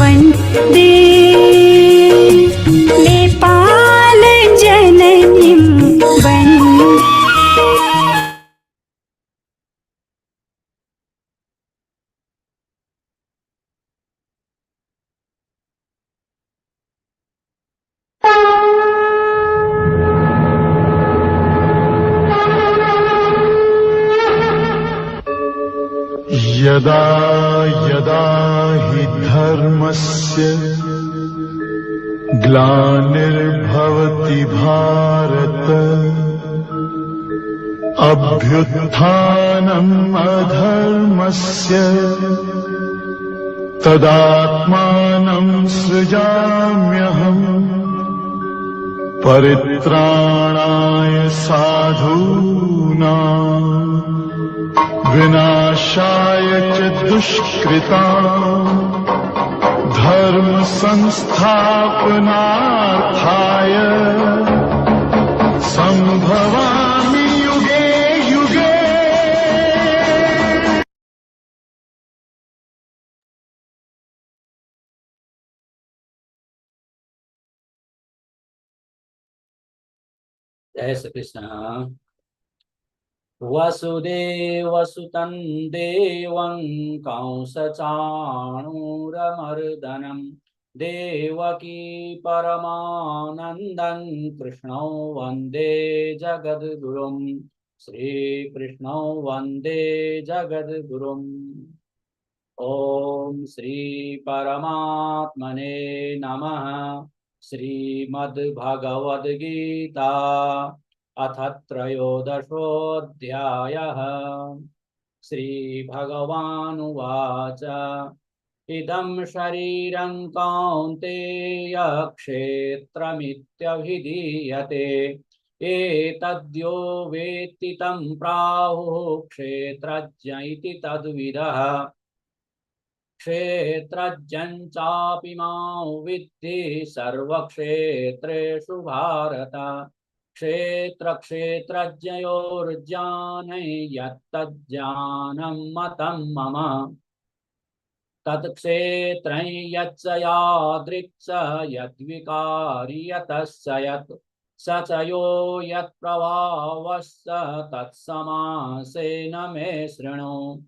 वंदे नेपाल धर्मस्य ग्लानिर्भवति भारत। अभ्युत्थानम् अधर्मस्य तदात्मानम् सृजाम्यहम् परित्राणाय साधूनाम् विनाशाय च दुष्कृता धर्म संस्थापनार्थाय। संभवामि युगे युगे। जय श्री कृष्ण। वसुदेवसुतं देवं कंसचाणूरमर्दनं। देवकी परमानन्दं कृष्णौ वंदे जगद्गुरुं। श्रीकृष्णौ वंदे जगद्गुरुम् ॐ श्रीपरमात्मने नमः। श्रीमद्भगवद्गीता। अथ त्रयोदशोऽध्यायः। श्रीभगवानुवाच। इदं शरीरं कौन्तेय क्षेत्रमित्यभिधीयते एतद्यो वेत्ति तं प्राहुः क्षेत्रज्ञ इति तद्विदः। क्षेत्रज्ञं चापि माँ विद्धि सर्वक्षेत्रेषु भारत। क्षेत्रक्षेत्रज्ञयोर्ज्ञानै यत्तज्ज्ञानं मतं मम। तत्क्षेत्रं यच्च यादृक् स यतः स यो मे शृणु।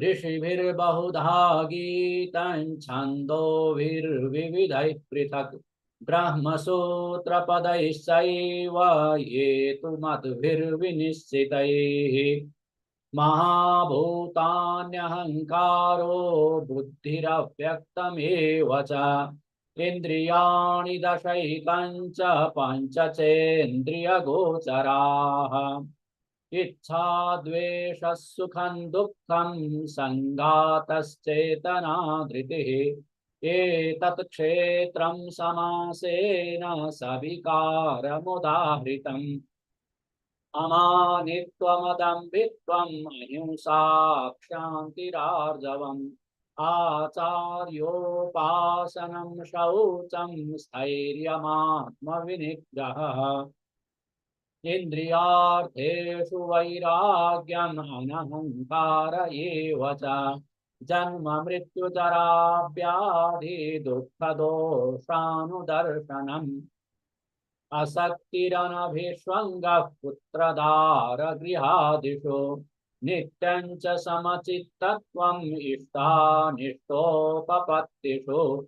ऋषिभिर्बहुधा गीतं छन्दोभिर्विविधैः पृथक्। ब्रह्मसूत्रपदैश्चैव ये तु मद्भिर्विनिश्चितैः महाभूतान्यहङ्कारो बुद्धिरव्यक्तमेव च इन्द्रियाणि दशैकं च पञ्चचेन्द्रियगोचराः इच्छा, द्वेषः, सुखं, दुःखं, सङ्गातश्चेतना धृतिः एतत् क्षेत्रं समासेन सविकारमुदाहृतम्। अमानित्वमदम्बित्वम् अहिंसा क्षान्तिरार्जवम् शौचं स्थैर्यमात्मविनिग्रहः। इन्द्रियार्थेषु वैराग्यम् अनहङ्कार एव च। जन्म मृत्युजराव्याधि दुःखदोषानुदर्शनम् असक्तिरनभिष्वङ्गः पुत्रदारगृहादिषु नित्यं च समचित्तत्वम् इष्टानिष्टोपपत्तिषु।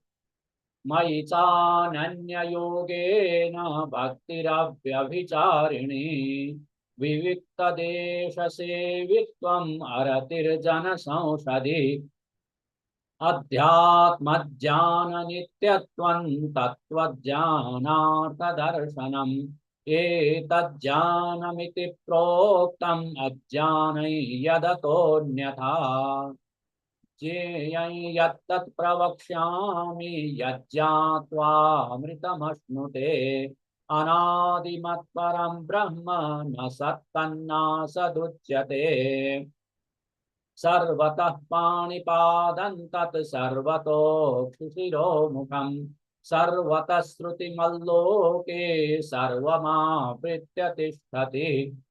मयि चानन्ययोगेन भक्तिरव्यभिचारिणी। विविक्तदेशसेवित्वम् अरतिर्जनसंषदि अध्यात्मज्ञाननित्यत्वं तत्त्वज्ञानार्थदर्शनम्। एतज्ज्ञानमिति प्रोक्तम् अज्ञानै यदतोऽन्यथा ज्ञेयं यत्तत् प्रवक्ष्यामि यज्ञात्वामृतमश्नुते अनादिमत्परं ब्रह्म न सत्तन्नासदुच्यते सर्वतः पाणिपादं तत् सर्वतोक्षिशिरोमुखम् सर्वतः श्रुतिमल्लोके सर्वमावृत्य तिष्ठति।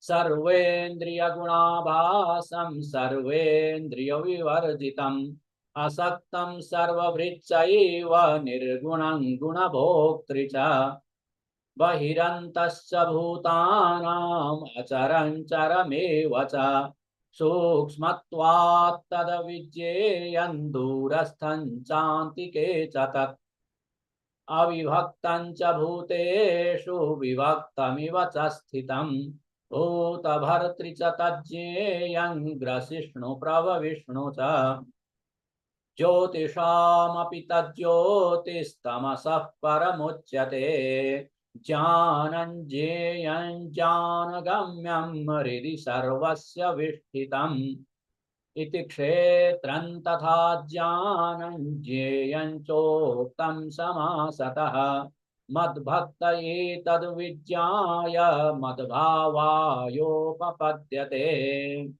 सर्वेन्द्रियगुणाभासं सर्वेन्द्रियविवर्जितम्। असक्तं सर्वभृच्चैव निर्गुणं गुणभोक्तृ च। बहिरन्तश्च भूतानाम् अचरञ्चरमेव च। सूक्ष्मत्वात् तद्विज्ञेयं दूरस्थं चान्तिके च तत्। अविभक्तं भूतेषु विभक्तमिव च स्थितम् भूतभर्तृ च तज्ज्ञेयं ग्रसिष्णुप्रभविष्णु च। ज्योतिषामपि तज्ज्योतिस्तमसः परमुच्यते। ज्ञानगम्यं हृदि सर्वस्य विष्ठितम् इति क्षेत्रं तथा ज्ञानं ज्ञेयं चोक्तं समासतः। मद्भक्त एतद्विज्ञाय मद्भावायोपपद्यते।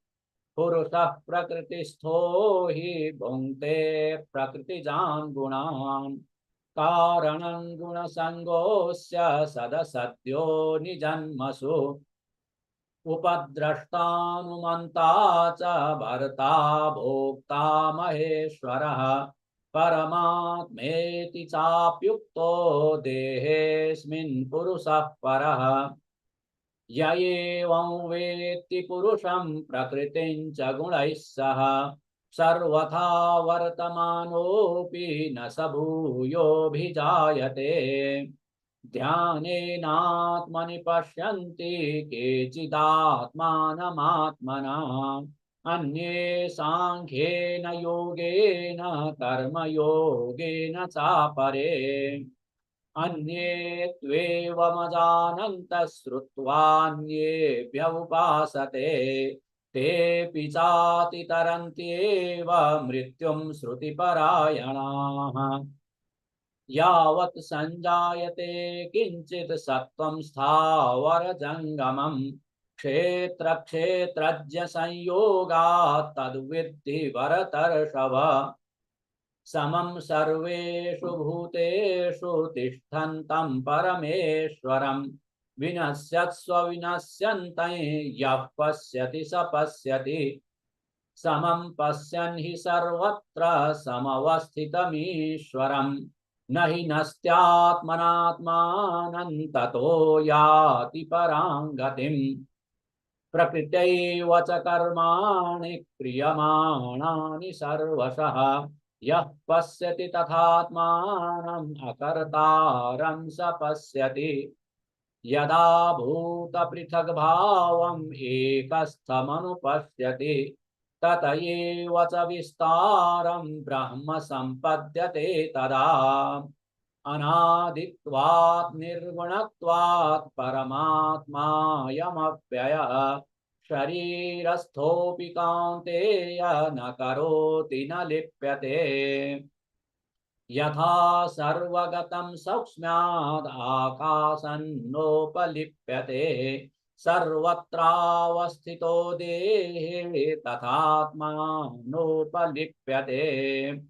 पुरुषः प्रकृतिस्थो हि भुङ्क्ते प्रकृतिजान् गुणान्। कारणं गुणसङ्गोऽस्य सदसद्यो निजन्मसु। उपद्रष्टानुमन्ता च भर्ता भोक्ता महेश्वरः। परमात्मेति चाप्युक्तो देहेऽस्मिन् पुरुषः परः। य पुरुषं प्रकृतिं च गुणैः सह। सर्वथा वर्तमानोऽपि न स भूयोऽभिजायते। ध्यानेनात्मनि पश्यन्ति केचिदात्मानमात्मना। अन्ये साङ्ख्येन योगेन कर्मयोगेन चापरे। अन्ये त्वेवमजानन्तः श्रुत्वान्येभ्य उपासते तेऽपि चातितरन्त्येव मृत्युं श्रुतिपरायणाः। यावत् सञ्जायते किञ्चित् सत्त्वं स्थावरजङ्गमम् क्षेत्रक्षेत्रज्ञसंयोगात् तद्विद्धि भरतर्षभ समं सर्वेषु भूतेषु तिष्ठन्तं परमेश्वरं। विनश्यत्स्व विनश्यन्तं यः पश्यति स पश्यति। समं पश्यन् हि सर्वत्र समवस्थितमीश्वरम् न हि नस्त्यात्मनात्मानं ततो याति परां गतिम्। प्रकृत्यैव च कर्माणि क्रियमाणानि सर्वशः। यः पश्यति तथात्मानम् अकर्तारं स पश्यति। यदा भूतपृथग्भावम् एकस्थमनुपश्यति तत एव च विस्तारं ब्रह्म सम्पद्यते तदा। अनादित्वात्, निर्गुणत्वात्, परमात्मायमव्ययः। शरीरस्थोऽपि कान्तेय न करोति न लिप्यते। यथा सर्वगतं सौक्ष्म्याद् आकाशन्नोपलिप्यते। सर्वत्रावस्थितो देहे तथात्मानोपलिप्यते।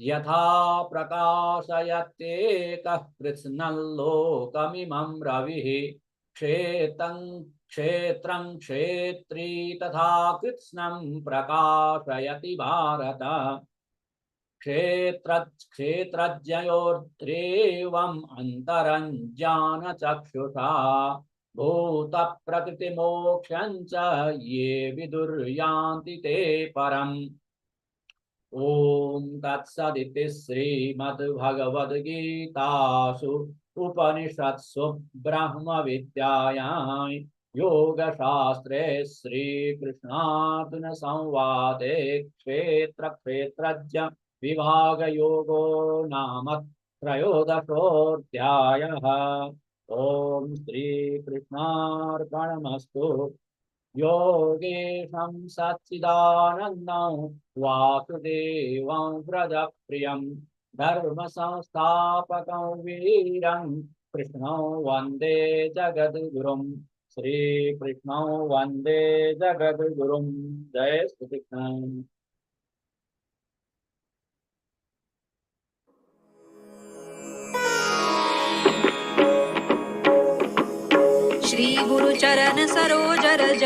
यथा प्रकाशयत्येकः कृत्स्नल्लोकमिमं रविः। क्षेत्रं क्षेत्रं क्षेत्री तथा कृत्स्नं प्रकाशयति भारत। क्षेत्र क्षेत्रज्ञयोर्ध्रेवम् अन्तरं ज्ञानचक्षुषा भूतप्रकृतिमोक्षं च ये विदुर्यान्ति ते परम्। ॐ तत्सदिति श्रीमद्भगवद्गीतासु उपनिषत्सु ब्रह्मविद्यायां योगशास्त्रे श्रीकृष्णार्जुनसंवादे क्षेत्रक्षेत्रज्ञ विभागयोगो नाम त्रयोदशोऽध्यायः। ॐ श्रीकृष्णार्पणमस्तु। योगेशं सच्चिदानन्दं वासुदेवं व्रजप्रियं धर्मसंस्थापकं वीरं कृष्णो वंदे जगद्गुरुं श्रीकृष्णो वंदे जगद्गुरुं। जय श्रीकृष्ण। श्री गुरुचरण सरोज रज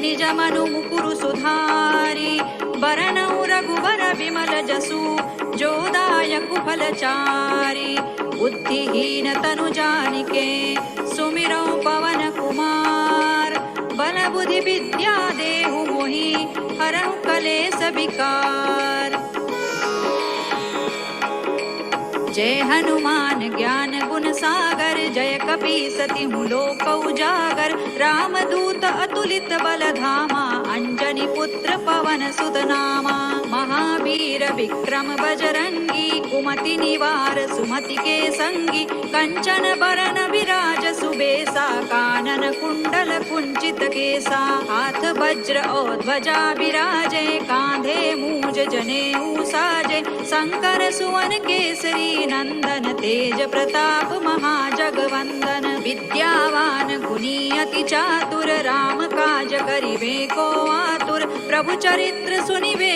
निज मनु मुकुरु सुधारी बरनउ रघुबर विमल जसु जोदायकु फलचारी बुद्धिहीन तनु जानिके सुमिरौ पवन कुमार। बल बुद्धि विद्या देहु मोहि हरहु कलेस विकार। जय हनुमान ज्ञान गुण सागर, जय कपी सति लोक उजागर राम दूत अतुलित बल धामा अंजनी पुत्र पवन सुत नामा महावीर विक्रम बजरंगी, कुमति निवार सुमति के संगी कंचन बरन विराज सुबेसा, कानन कुंडल कुंचित केसा, हाथ वज्र और ध्वजा विराजे, कांधे मूज जने साजे शंकर सुवन केसरी नंदन, तेज प्रताप महाजगवंदन, विद्यावान गुणी अति चातुर, राम काज करिबे को आतुर प्रभु चरित्र सुनिबे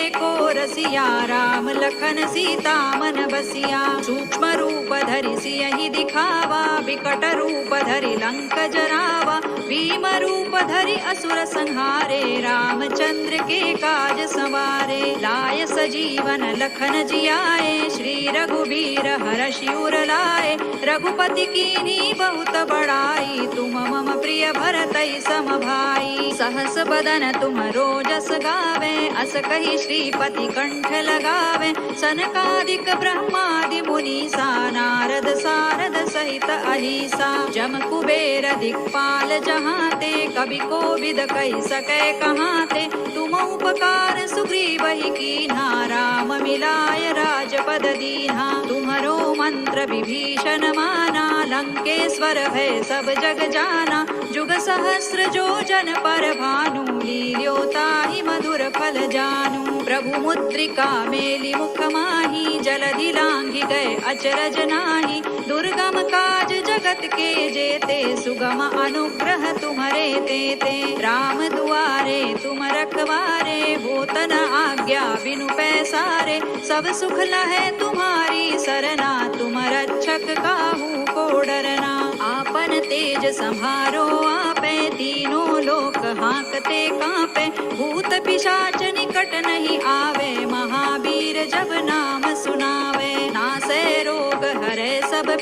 को रसिया राम लखन सीता मन बसिया। सूक्ष्म रूप धरि सियहि दिखावा। विकट रूप धरि लंक जरावा भीम रूप धरि असुर संहारे। रामचंद्र के काज सवारे। लाय सजीवन लखन जियाए। श्री रघुवीर हर शिवर लाए। रघुपति कीनी बहुत बड़ाई तुम मम प्रिय भरत सम भाई सहस बदन तुम रोजस गावे। अस कही श्रीपति कंठ लगावे, सनकादिक ब्रह्मादि मुनीसा नारद सारद सहित अहिसा। जम कुबेर दिक्पाल जहाँ ते कवि को विद कही सकै कहाँ ते तुम उपकार सुग्रीव ही कीन्हा, राम मिलाय राजपद दीन्हा। तुम्हरो मंत्र विभीषण माना, लंकेश्वर भय सब जग जाना। जुग सहस्र जो जन पर भानु लील्योता ही मधुर फल जानू। प्रभु मुद्रिका मेली मुख माही जलधि गए अचरज नाही। दुर्गम काज जगत के जेते, सुगम अनुग्रह तुम्हरे तेते। राम दुआरे तुम रखवारे होतन आज्ञा बिनु पैसारे। सब सुख लहे तुम्हारी सरना, तुम रक्षक काहू को डरना आपन तेज संभारो आपे हाकते कांपे भूत पिशाच निकट नहीं आवे महावीर।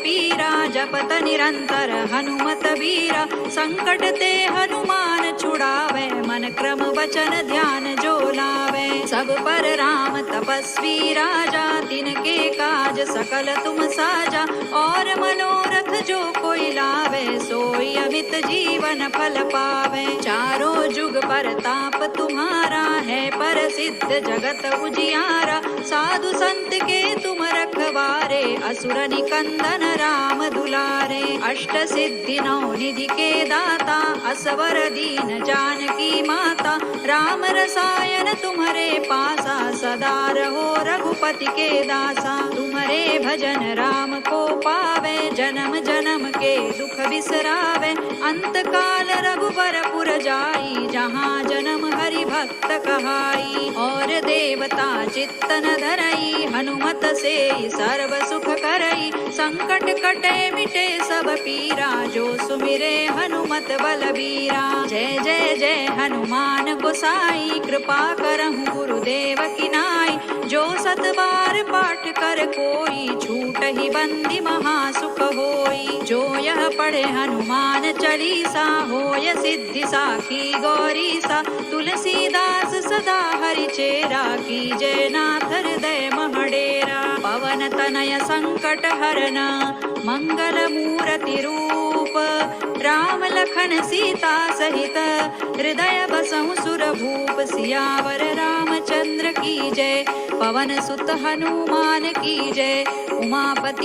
पीरा जपत निरंतर हनुमत वीरा। संकट ते हनुमान छुड़ावे, मन क्रम वचन ध्यान जो लावे। सब पर राम तपस्वी राजा, तिनके काज सकल तुम साजा। और मनोरथ जो कोई लावे, सोई अमित जीवन फल पावे। चारों जुग पर ताप तुम्हारा है, पर सिद्ध जगत उजियारा। साधु संत के तुम रखवारे, असुर निकंदन राम दुलारे अष्ट सिद्धि नौ निधि के दाता असवर दीन जानकी माता राम रसायन तुम्हारे पासा, सदा रहो रघुपति के दासा। तुम्हारे भजन राम को पावे, जन्म जन्म के दुख बिसरावे। अंत काल रघुबर पुर जाई जहाँ जन्म हरि भक्त कहाई, और देवता चित्तन धरई, हनुमत से सर्व सुख करई। संकट कटे मिटे सब पीरा, जो सुमिरे हनुमत बलबीरा। जय जय जय हनुमान गोसाई, कृपा करहु गुरुदेव की नाई। जो सत बार पाठ कर कोई, छूट ही बंदी महासुख होई। जो यह पढ़े हनुमान चालीसा, होय सिद्धि साखी गौरी। सा तुलसीदास सदा हरि चेरा की जय नाथ हृदय महडेरा। पवन तनय संकट हरना मंगल मूर्ति रूप। राम लखन सीता सहित हृदय बसहु सुरभूप। सियावर रामचंद्र की जय पवन सुत हनुमान की जय। उमापति